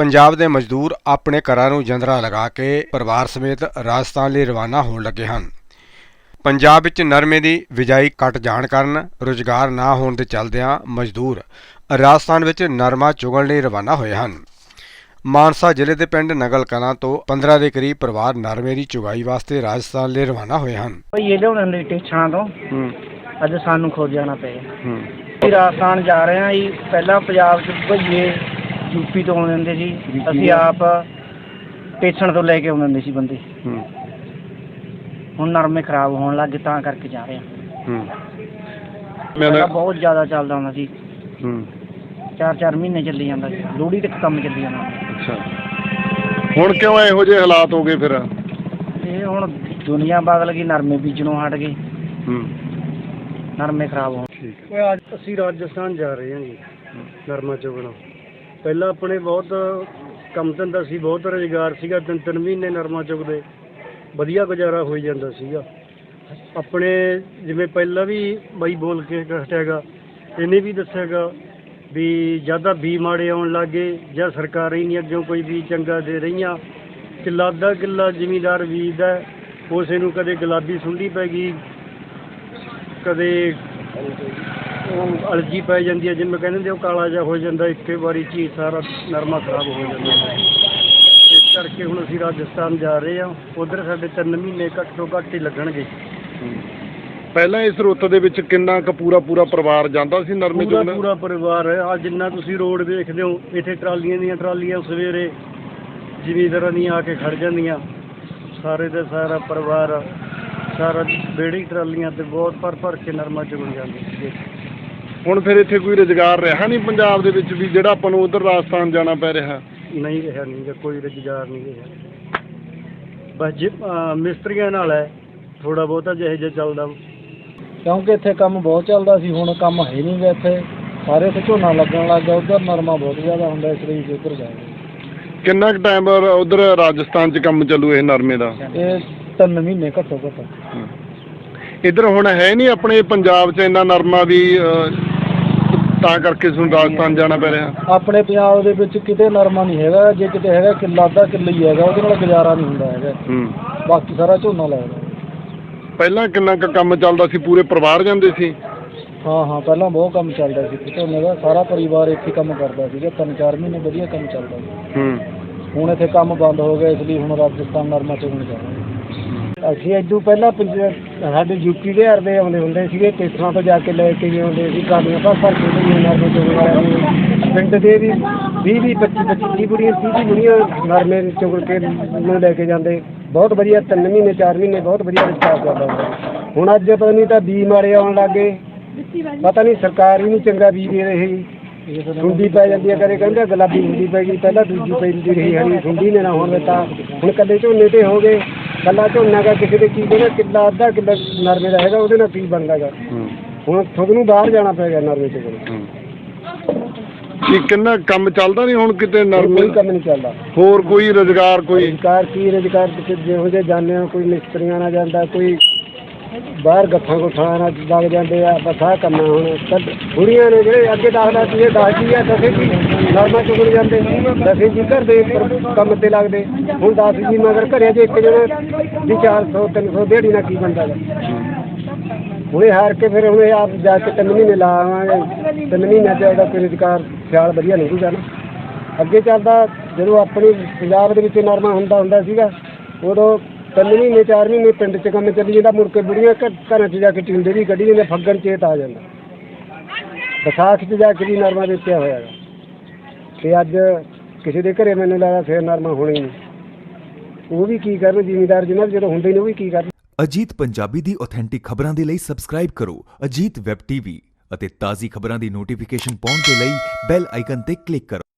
ਪੰਜਾਬ ਦੇ ਮਜ਼ਦੂਰ ਆਪਣੇ ਘਰਾਂ ਨੂੰ ਜੰਦਰਾ ਲਗਾ ਕੇ ਪਰਿਵਾਰ ਸਮੇਤ ਰਾਜਸਥਾਨ ਲਈ ਰਵਾਨਾ ਹੋਣ ਲੱਗੇ ਹਨ। ਪੰਜਾਬ ਵਿੱਚ ਨਰਮੇ ਦੀ ਬਿਜਾਈ ਘਟ ਜਾਣ ਕਾਰਨ ਰੁਜ਼ਗਾਰ ਨਾ ਹੋਣ ਦੇ ਚੱਲਦਿਆਂ ਮਜ਼ਦੂਰ ਰਾਜਸਥਾਨ ਵਿੱਚ ਨਰਮਾ ਚੁਗਣ ਲਈ ਰਵਾਨਾ ਹੋਏ ਹਨ। ਮਾਨਸਾ ਜ਼ਿਲ੍ਹੇ ਦੇ ਪਿੰਡ ਨਗਲ ਕਲਾਂ ਤੋਂ 15 ਦੇ ਕਰੀਬ ਪਰਿਵਾਰ ਨਰਮੇ ਦੀ ਚੁਗਾਈ ਵਾਸਤੇ ਰਾਜਸਥਾਨ ਲਈ ਰਵਾਨਾ ਹੋਏ ਹਨ। ਇਹ ਲਿਆਉਣ ਲਈ ਟੇਛਾਂ ਤੋਂ ਅੱਜ ਸਾਨੂੰ ਖੋਜ ਜਾਣਾ ਪਿਆ ਹੂੰ। ਰਾਜਸਥਾਨ ਜਾ ਰਹੇ ਹਾਂ ਜੀ। ਪਹਿਲਾਂ ਪੰਜਾਬ ਚ ਭਈਏ ਯੂਪੀ ਤੋਂ ਆਉਂਦੇ ਹੁੰਦੇ ਸੀ ਅਸੀਂ ਆਪ ਟੇਛਣ ਤੋਂ ਲੈ ਕੇ ਆਉਂਦੇ ਹੁੰਦੇ ਸੀ ਬੰਦੇ। ਹੂੰ। ਹੁਣ ਨਰਮੇ ਖਰਾਬ ਹੋਣ ਲੱਗੇ ਤਾਂ ਕਰਕੇ ਜਾ ਰਹੇ ਹਾਂ। ਹੂੰ। ਬਹੁਤ ਜ਼ਿਆਦਾ ਚੱਲਦਾ ਹੁੰਦਾ ਸੀ। ਹੂੰ। ਚਾਰ ਚਾਰ ਮਹੀਨੇ ਚੱਲੀ ਜਾਂਦਾ ਸੀ। ਲੋਹੜੀ ਤੱਕ ਕੰਮ ਚੱਲੀ ਜਾਂਦਾ। ਅੱਛਾ। ਹੁਣ ਕਿਉਂ ਇਹੋ ਜਿਹੇ ਹਾਲਾਤ ਹੋ ਗਏ ਫਿਰ? ਇਹ ਹੁਣ ਦੁਨੀਆ ਬਦਲ ਗਈ ਨਰਮੇ ਬੀਜਣੋਂ ਹਟ ਗਏ। ਹੂੰ। ਨਰਮੇ ਖਰਾਬ ਹੋਣ। ਠੀਕ ਓਏ ਅੱਜ ਅਸੀਂ ਰਾਜਸਥਾਨ ਜਾ ਰਹੇ ਹਾਂ ਜੀ। ਨਰਮਾ ਚੁਗਣਾ। ਪਹਿਲਾਂ ਆਪਣੇ ਬਹੁਤ ਕੰਮ ਧੰਦਾ ਸੀ, ਬਹੁਤ ਰੁਜ਼ਗਾਰ ਸੀਗਾ, ਤਿੰਨ ਤਿੰਨ ਮਹੀਨੇ ਨਰਮਾ ਚੁਗਦੇ ਵਧੀਆ ਗੁਜ਼ਾਰਾ ਹੋਈ ਜਾਂਦਾ ਸੀਗਾ। ਆਪਣੇ ਜਿਵੇਂ ਪਹਿਲਾਂ ਵੀ ਬਾਈ ਬੋਲ ਕੇ ਹੈਗਾ, ਇਹਨੇ ਵੀ ਦੱਸਿਆਗਾ ਵੀ ਜ਼ਿਆਦਾ ਬੀ ਮਾੜੇ ਆਉਣ ਲੱਗੇ ਜਾਂ ਸਰਕਾਰਾਂ ਹੀ ਨਹੀਂ ਅੱਗੇ ਕੋਈ ਵੀ ਚੰਗਾ ਦੇ ਰਹੀਆਂ ਕਿੱਲਾ ਅੱਧਾ ਕਿੱਲਾ ਜ਼ਿਮੀਦਾਰ ਬੀਜਦਾ ਉਸੇ ਨੂੰ ਕਦੇ ਗੁਲਾਬੀ ਸੁੰਡੀ ਪੈ ਗਈ, ਕਦੇ ਅਲਜੀ ਪੈ ਜਾਂਦੀ ਹੈ ਜਿਵੇਂ ਕਹਿੰਦੇ ਨੇ ਉਹ ਕਾਲਾ ਜਿਹਾ ਹੋ ਜਾਂਦਾ ਇੱਕੇ ਵਾਰੀ ਚ ਸਾਰਾ ਨਰਮਾ ਖਰਾਬ ਹੋ ਜਾਂਦਾ। ਹੈ ਇਸ ਕਰਕੇ ਹੁਣ ਅਸੀਂ ਰਾਜਸਥਾਨ ਜਾ ਰਹੇ ਹਾਂ। ਉਧਰ ਸਾਡੇ 3 ਮਹੀਨੇ ਘੱਟ ਤੋਂ ਘੱਟ ਹੀ ਲੱਗਣਗੇ। ਪਹਿਲਾਂ ਇਸ ਰੁੱਤ ਦੇ ਵਿੱਚ ਕਿੰਨਾ ਕੁ ਪੂਰਾ ਪੂਰਾ ਪਰਿਵਾਰ ਜਾਂਦਾ ਸੀ ਨਰਮੇ ਪੂਰਾ ਚੁਗਣ ਪੂਰਾ ਪਰਿਵਾਰ ਹੈ। ਆ ਜਿੰਨਾ ਤੁਸੀਂ ਰੋਡ ਵੇਖਦੇ ਹੋ ਇੱਥੇ ਟਰਾਲੀਆਂ ਦੀਆਂ ਟਰਾਲੀਆਂ ਸਵੇਰੇ ਜ਼ਿਮੀਂਦਾਰਾਂ ਦੀਆਂ ਆ ਕੇ ਖੜ ਜਾਂਦੀਆਂ। ਸਾਰੇ ਦਾ ਸਾਰਾ ਪਰਿਵਾਰ ਸਾਰਾ ਬੇੜੀ ਟਰਾਲੀਆਂ ਤੇ ਬਹੁਤ ਭਰ ਭਰ ਕੇ ਨਰਮਾ ਚੁਗਣ ਜਾਂਦੇ ਸੀਗੇ। ਹੁਣ ਫਿਰ ਇੱਥੇ ਕੋਈ ਰੁਜ਼ਗਾਰ ਰਿਹਾ ਨਹੀਂ ਪੰਜਾਬ ਦੇ ਵਿੱਚ ਵੀ ਜਿਹੜਾ ਆਪਾਂ ਨੂੰ ਉਧਰ ਰਾਜਸਥਾਨ ਜਾਣਾ ਪੈ ਰਿਹਾ? ਨਹੀਂ ਰਿਹਾ ਨਹੀਂ ਗਾ, ਕੋਈ ਰੁਜ਼ਗਾਰ ਨਹੀਂ ਰਿਹਾ। ਬਸ ਜੀ ਅਹ ਮਿਸਤਰੀਆਂ ਨਾਲ ਹੈ ਥੋੜਾ ਬਹੁਤਾ ਜਿਹੇ ਜਿਹਾ ਚੱਲਦਾ। ਕਿਉਂਕਿ ਇੱਥੇ ਕੰਮ ਬਹੁਤ ਚੱਲਦਾ ਸੀ ਹੁਣ ਕੰਮ ਹੈ ਨਹੀਂ ਗਾ ਇੱਥੇ। ਸਾਰੇ ਇੱਥੇ ਝੋਨਾ ਲੱਗਣ ਲੱਗ ਗਿਆ ਉਧਰ ਨਰਮਾ ਬਹੁਤ ਜ਼ਿਆਦਾ ਹੁੰਦਾ ਇਸ ਲਈ ਉੱਧਰ ਜਾ ਰਹੇ ਕਿੰਨਾ ਕੁ ਟਾਈਮ ਉਧਰ ਰਾਜਸਥਾਨ 'ਚ ਕੰਮ ਚੱਲੂ ਇਹ ਨਰਮੇ ਦਾ। ਇਹ ਤਿੰਨ ਮਹੀਨੇ ਘੱਟੋ ਘੱਟ। ਇੱਧਰ ਹੁਣ ਹੈ ਨਹੀਂ ਆਪਣੇ ਪੰਜਾਬ 'ਚ ਇੰਨਾ ਨਰਮਾ ਵੀ ਅਹ, ਤਾਂ ਕਰਕੇ ਤੁਹਾਨੂੰ ਰਾਜਸਥਾਨ ਜਾਣਾ ਪੈ ਰਿਹਾ। ਆਪਣੇ ਪੰਜਾਬ ਦੇ ਵਿੱਚ ਕਿਤੇ ਨਰਮਾ ਨਹੀਂ ਹੈਗਾ ਜੇ ਕਿਤੇ ਹੈਗਾ ਕਿੱਲਾ ਅੱਧਾ ਕਿੱਲਾ ਹੀ ਹੈਗਾ ਉਹਦੇ ਨਾਲ ਗੁਜ਼ਾਰਾ ਨਹੀਂ ਹੁੰਦਾ ਹੈਗਾ। ਹੂੰ। ਬਾਕੀ ਸਾਰਾ ਝੋਨਾ ਲੱਗਦਾ ਪਹਿਲਾਂ ਕਿੰਨਾ ਕੁ ਕੰਮ ਚੱਲਦਾ ਸੀ ਪੂਰੇ ਪਰਿਵਾਰ ਜਾਂਦੇ ਸੀ? ਹਾਂ ਹਾਂ ਪਹਿਲਾਂ ਬਹੁਤ ਕੰਮ ਚੱਲਦਾ ਸੀ ਝੋਨੇ ਦਾ। ਸਾਰਾ ਪਰਿਵਾਰ ਇੱਥੇ ਕੰਮ ਕਰਦਾ ਸੀਗਾ ਤਿੰਨ ਚਾਰ ਮਹੀਨੇ ਵਧੀਆ ਕੰਮ ਚੱਲਦਾ ਸੀ। ਹੂੰ। ਹੁਣ ਇੱਥੇ ਕੰਮ ਬੰਦ ਹੋ ਗਿਆ ਇਸ ਲਈ ਹੁਣ ਰਾਜਸਥਾਨ ਨਰਮਾ ਚੁਗਣ ਜਾ ਰਹੇ। ਅਸੀਂ ਇਦੋਂ ਪਹਿਲਾਂ ਪੰਜ- ਸਾਡੇ ਯੂਪੀ ਦੇ ਹਰ ਦੇ ਆਉਂਦੇ ਹੁੰਦੇ ਸੀਗੇ ਕੇਸਰਾਂ ਤੋਂ ਜਾ ਕੇ ਲੈ ਕੇ ਵੀ ਆਉਂਦੇ ਸੀ ਗਾੜੀਆਂ ਭਰ ਭਰ ਕੇ ਤੇ ਨਰਮੇ ਚੁਗਣ ਵਾਲਿਆਂ ਨੂੰ ਪਿੰਡ ਦੇ ਵੀ 20 ਵੀਹ 25 25 ਬੁੜੀਆਂ 30 ਬੁੜੀਆਂ ਨਰਮੇ ਚੁਗਲ ਕੇ ਨੂੰ ਲੈ ਕੇ ਜਾਂਦੇ। ਬਹੁਤ ਵਧੀਆ, ਤਿੰਨ ਮਹੀਨੇ, ਚਾਰ ਮਹੀਨੇ ਬਹੁਤ ਵਧੀਆ ਰਿਸਪਾਂਸ ਚੱਲਦਾ ਹੁੰਦਾ ਸੀ। ਹੁਣ ਅੱਜ ਪਤਾ ਨਹੀਂ ਤਾਂ ਬੀ ਮਾਰੇ ਆਉਣ ਲੱਗੇ ਪਤਾ ਨਹੀਂ ਸਰਕਾਰ ਹੀ ਨਹੀਂ ਚੰਗਾ ਬੀ ਦੇ ਰਹੀ। ਸੁੰਡੀ ਪੈ ਜਾਂਦੀ ਹੈ, ਕਦੇ ਕਹਿੰਦੇ ਗੁਲਾਬੀ ਹੁੰਦੀ ਪੈ ਗਈ, ਪਹਿਲਾਂ ਦੂਜੀ ਪੈਂਦੀ ਰਹੀ, ਹਰੀ ਸੁੰਡੀ ਨੇ ਨਾ ਹੋਣ ਤਾਂ ਹੁਣ ਕੱਲੇ ਝੋਨੇ ਤੇ ਹੋ ਗਏ। ਕੱਲਾ ਝੋਨਾ ਦਾ ਕਿਸੇ ਦੇ ਕੀ ਦੇਣਾ ਕਿੱਲਾ ਅੱਧਾ ਕਿੱਲਾ ਨਰਮੇ ਦਾ ਹੈਗਾ ਉਹਦੇ ਨਾਲ ਕੀ ਬਣਦਾ ਗਾ ਹੁਣ ਖੁਦ ਨੂੰ ਬਾਹਰ ਜਾਣਾ ਪਏਗਾ ਨਰਮੇ ਚ ਕੋਲ ਕੀ ਕਿੰਨਾ ਕੰਮ ਚੱਲਦਾ ਨਹੀਂ ਹੁਣ ਕਿਤੇ ਨਰਮੇ ਕੋਈ ਕੰਮ ਨਹੀਂ ਚੱਲਦਾ। ਹੋਰ ਕੋਈ ਰੁਜ਼ਗਾਰ ਕੋਈ? ਰੁਜ਼ਗਾਰ ਕੀ ਰੁਜ਼ਗਾਰ ਕਿਸੇ ਜਿਹੋ ਜਿਹੇ ਜਾਂਦੇ ਆ ਕੋਈ ਮਿਸਤਰੀਆਂ ਨਾਲ ਜਾਂਦਾ ਕੋਈ ਬਾਹਰ ਗੱਫਾਂ ਕੋਠਾਂ ਨਾਲ ਲੱਗ ਜਾਂਦੇ ਆ, ਬਸ ਆਹ ਕੰਮ ਹੁਣ ਕੱਢ- ਬੁੜੀਆਂ ਨੇ ਜਿਹੜੇ ਅੱਗੇ ਦੱਸਦਾ ਸੀ, ਇਹ ਦੱਸਦੀ ਆ ਦਸੇ ਜੀ ਨਰਮਾ ਚੁਗਣ ਜਾਂਦੇ ਦਸੇ ਜੀ ਘਰ ਦੇ ਉੱਪਰ ਕੰਮ ਤੇ ਲੱਗਦੇ, ਹੁਣ ਦਸ ਜੀ ਮਗਰ ਘਰੇ ਜੇ ਇੱਕ ਜਣਾ ਦੀ 400 300 ਦਿਹਾੜੀ ਨਾਲ ਕੀ ਬਣਦਾ ਹੁਣੇ ਹਾਰ ਕੇ ਫਿਰ ਹੁਣੇ ਆਪ ਜਾ ਕੇ ਤਿੰਨ ਮਹੀਨੇ ਲਾਵਾਂਗੇ ਤਿੰਨ ਮਹੀਨਿਆਂ ਚ ਉਹਦਾ ਕੋਈ ਰੁਜ਼ਗਾਰ ਖਿਆਲ ਵਧੀਆ ਨਿਕਲੂਗਾ ਨਾ। ਅੱਗੇ ਚੱਲਦਾ ਜਦੋਂ ਆਪਣੀ ਪੰਜਾਬ ਦੇ ਵਿੱਚ ਨਰਮਾ ਹੁੰਦਾ ਹੁੰਦਾ ਸੀਗਾ, ਉਦੋਂ ਤਿੰਨ ਮਹੀਨੇ, ਚਾਰ ਮਹੀਨੇ ਪਿੰਡ 'ਚ ਕੰਮ ਚੱਲੀ ਜਾਂਦਾ, ਮੁੜ ਕੇ ਬੁੜੀਆਂ ਘ- ਘਰਾਂ 'ਚ ਜਾ ਕੇ ਟਿੰਡੇ ਵੀ ਕੱਢੀ ਜਾਂਦੇ ਫੱਗਣ ਚੇਤ ਆ ਜਾਂਦਾ। ਵਿਸਾਖ 'ਚ ਜਾ ਕੇ ਵੀ ਨਰਮਾ ਵੇਚਿਆ ਹੋਇਆ ਹੈ। ਤੇ ਅੱਜ ਕਿਸੇ ਦੇ ਘਰੇ ਮੈਨੂੰ ਲੱਗਦਾ ਫੇਰ ਨਰਮਾ ਹੋਣੀ ਨਹੀਂ। ਉਹ ਵੀ ਕੀ ਕਰਨ, ਜ਼ਿਮੀਦਾਰ ਜਿਹਨਾਂ ਦੇ ਜਦੋਂ ਹੁੰਦੇ ਨੇ, ਉਹ ਵੀ ਕੀ ਕਰਨ। ਅਜੀਤ ਪੰਜਾਬੀ ਦੀ ਆਥੈਂਟਿਕ ਖਬਰਾਂ ਦੇ ਲਈ ਸਬਸਕ੍ਰਾਈਬ ਕਰੋ ਅਜੀਤ ਵੈਬ ਟੀਵੀ ਅਤੇ ਤਾਜ਼ੀ ਖਬਰਾਂ ਦੀ ਨੋਟੀਫਿਕੇਸ਼ਨ ਪਾਉਣ ਦੇ ਲਈ ਬੈਲ ਆਈਕਨ ਤੇ ਕਲਿੱਕ ਕਰੋ।